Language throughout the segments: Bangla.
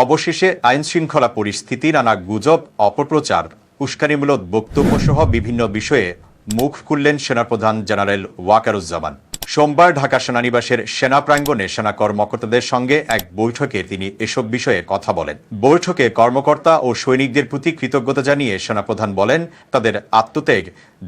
অবশেষে আইন শৃঙ্খলা পরিস্থিতি, নানা গুজব, অপপ্রচার, উস্কানিমূলক বক্তব্য সহ বিভিন্ন বিষয়ে মুখ খুললেন সেনাপ্রধান জেনারেল ওয়াকারুজ্জামান। সোমবার ঢাকা সেনানিবাসের সেনা প্রাঙ্গণে সেনা কর্মকর্তাদের সঙ্গে এক বৈঠকে তিনি এসব বিষয়ে কথা বলেন। বৈঠকে কর্মকর্তা ও সৈনিকদের প্রতি কৃতজ্ঞতা জানিয়ে সেনাপ্রধান বলেন, তাদের আত্মত্যাগ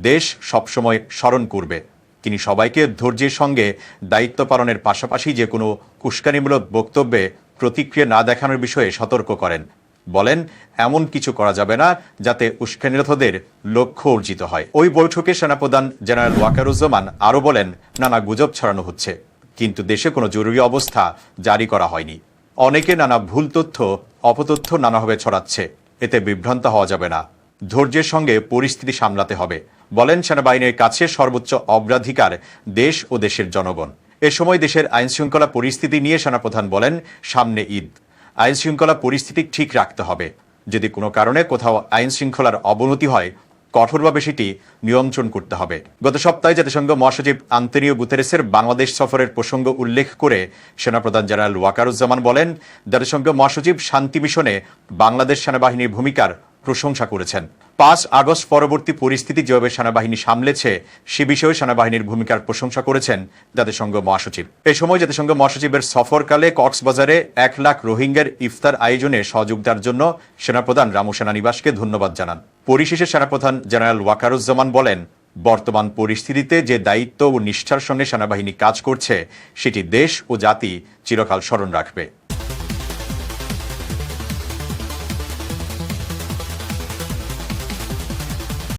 দেশ সবসময় স্মরণ করবে। তিনি সবাইকে ধৈর্যের সঙ্গে দায়িত্ব পালনের পাশাপাশি যে কোনো উস্কানিমূলক বক্তব্যে প্রতিক্রিয়া না দেখানোর বিষয়ে সতর্ক করেন। বলেন, এমন কিছু করা যাবে না যাতে উস্কানিরোধদের লক্ষ্য অর্জিত হয়। ওই বৈঠকে সেনাপ্রধান জেনারেল ওয়াকারুজ্জামান আরও বলেন, নানা গুজব ছড়ানো হচ্ছে, কিন্তু দেশে কোনো জরুরি অবস্থা জারি করা হয়নি। অনেকে নানা ভুল তথ্য, অপতথ্য নানাভাবে ছড়াচ্ছে, এতে বিভ্রান্ত হওয়া যাবে না। ধৈর্যের সঙ্গে পরিস্থিতি সামলাতে হবে। বলেন, সেনাবাহিনীর কাছে সর্বোচ্চ অগ্রাধিকার দেশ ও দেশের জনগণ। এ সময় দেশের আইন শৃঙ্খলা পরিস্থিতি নিয়ে সেনাপ্রধান বলেন, সামনে ঈদ। আইন শৃঙ্খলা পরিস্থিতি ঠিক রাখতে হবে। যদি কোনো কারণে কোথাও আইন শৃঙ্খলার অবনতি হয়, কঠোরভাবে সেটি নিয়ন্ত্রণ করতে হবে। গত সপ্তাহে জাতিসংঘ মহাসচিব আন্তনিও গুতেরেসের বাংলাদেশ সফরের প্রসঙ্গ উল্লেখ করে সেনাপ্রধান জেনারেল ওয়াকারুজ্জামান বলেন, জাতিসংঘ মহাসচিব শান্তি মিশনে বাংলাদেশ সেনাবাহিনীর ভূমিকার প্রশংসা করেছেন। পাঁচ আগস্ট পরবর্তী পরিস্থিতি যেভাবে সেনাবাহিনী সামলেছে, সে বিষয়ে সেনাবাহিনীর ভূমিকার প্রশংসা করেছেন জাতিসংঘ মহাসচিব। এ সময় জাতিসংঘ মহাসচিবের সফরকালে কক্সবাজারে এক লাখ রোহিঙ্গার ইফতার আয়োজনে সহযোগিতার জন্য সেনাপ্রধান রামু সেনানিবাসকে ধন্যবাদ জানান। পরিশেষে সেনাপ্রধান জেনারেল ওয়াকারুজ্জামান বলেন, বর্তমান পরিস্থিতিতে যে দায়িত্ব ও নিষ্ঠার সঙ্গে সেনাবাহিনী কাজ করছে, সেটি দেশ ও জাতি চিরকাল স্মরণ রাখবে।